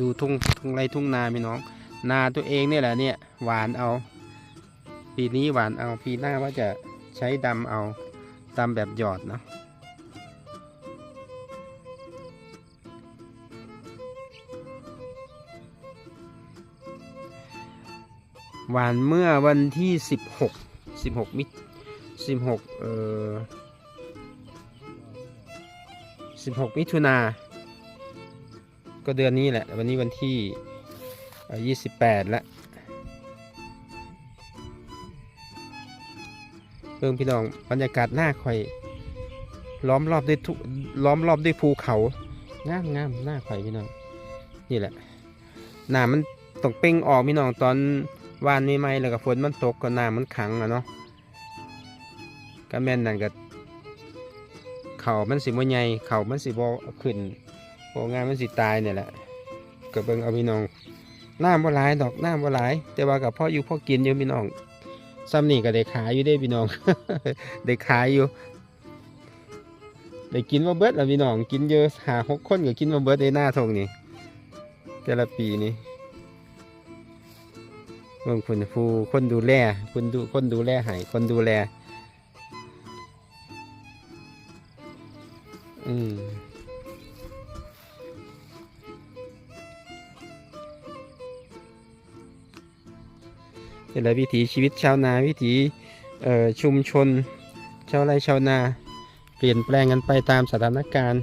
ดูทุ่งทุ่งไรทุ่งนาพี่น้อง นาตัวเองเนี่ยแหละเนี่ยหวานเอา ปีนี้หวานเอาปีหน้าว่าจะใช้ดำเอาดำแบบหยอดเนาะหวานเมื่อวันที่สิบหกสิบหกมิสิบหกเอ่อ สิบหกมิถุนา ก็เดือนนี้แหละ วันนี้วันที่ยี่สิบแปดแล้วเรื่องพี่น้องบรรยากาศหน้าคอย ล้อมรอบด้วยทุล้อมรอบด้วยภูเขางามงามหน้าคอยพี่น้องนี่แหละหน้ามันตกเป่งออกพี่น้องตอนวานใหม่ๆแล้วก็ฝนมันตกก็น้ำมันขังอะเนาะก็แม่นนั่นก็ เขามันสิบ่ใหญ่เขามันสิบ่ขึ้นโอ้งานมันสิตายเนี่ยแหละก็เบิ่งเอาพี่น้องน้ำบ่หลายดอกน้ำบ่หลาย แต่ว่ากับพ่ออยู่พ่อกินอยู่พี่น้องซ้ำนี่ก็ได้ขายอยู่ได้พี่น้องได้ขายอยู่ได้กินมาเบิดแล้วพี่น้องกินเยอะหาหกคนก็กินมาเบิดในหน้าทงนี่แต่ละปีนี่เบิ่งคุณฟูคนดูแลคนดูคนดูแลให้คนดูแล อืมนี่แหละวิถีชีวิตชาวนาวิถีชุมชน ชาวไร่ชาวนา เปลี่ยนแปลงกันไปตามสถานการณ์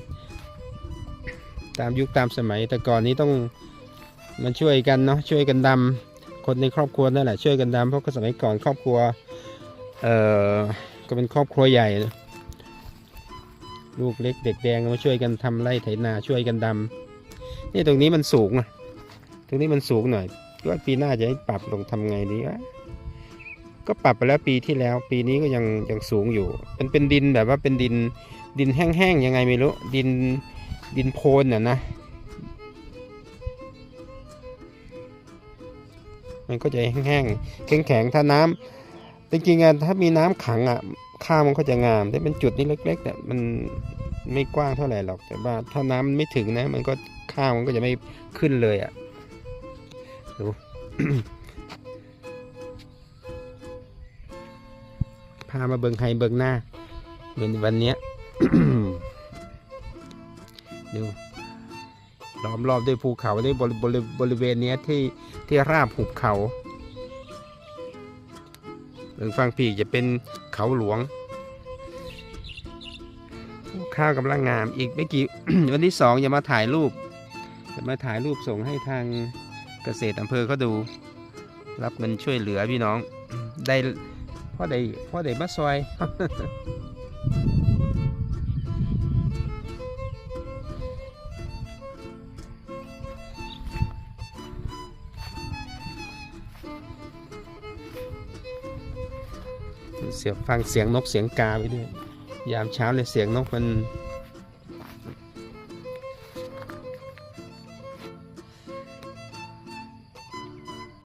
ตามยุคตามสมัยแต่ก่อนนี้ต้องมันช่วยกันเนาะช่วยกันดำคนในครอบครัวนั่นแหละช่วยกันดำเพราะก็สมัยก่อนครอบครัวเอ่อก็เป็นครอบครัวใหญ่นะ ลูกเล็กเด็กแดงมาช่วยกันทำไร่ไถนาช่วยกันดำนี่ตรงนี้มันสูงอะตรงนี้มันสูงหน่อยว่าปีหน้าจะให้ปรับลงทำไงดีวะก็ปรับไปแล้วปีที่แล้ว ปีนี้ก็ยังยังสูงอยู่มันเป็นดินแบบว่าเป็นดินดินแห้งๆยังไงไม่รู้ดินดินโพนน่ะนะ มันก็จะแห้งๆแข็งๆถ้าน้ำจริงๆอะถ้ามีน้ำขังอะ ข้าวมันก็จะงามแต่เป็นจุดนี้เล็กๆเนี่ยมันไม่กว้างเท่าไหร่หรอกแต่ว่าถ้าน้ำไม่ถึงนะ มันก็ข้าวมันก็จะไม่ขึ้นเลยอะดูพามาเบิงไฮเบิงหน้าเหมือนวันเนี้ยดูล้อมรอบด้วยภูเขาด้วยบริบริบริเวณเนี้ยที่ที่ราบหุบเขา เบิงฟังพี่จะเป็นเขาหลวงข้าวกำลังงามอีกไม่กี่ วันที่สองจะมาถ่ายรูป จะมาถ่ายรูปส่งให้ทางเกษตรอำเภอเขาดู รับเงินช่วยเหลือพี่น้องได้พ่อได้พ่อได้มาซอย เสียงฟังเสียงนกเสียงกาไปด้วย ยามเช้าเลยเสียงนกมัน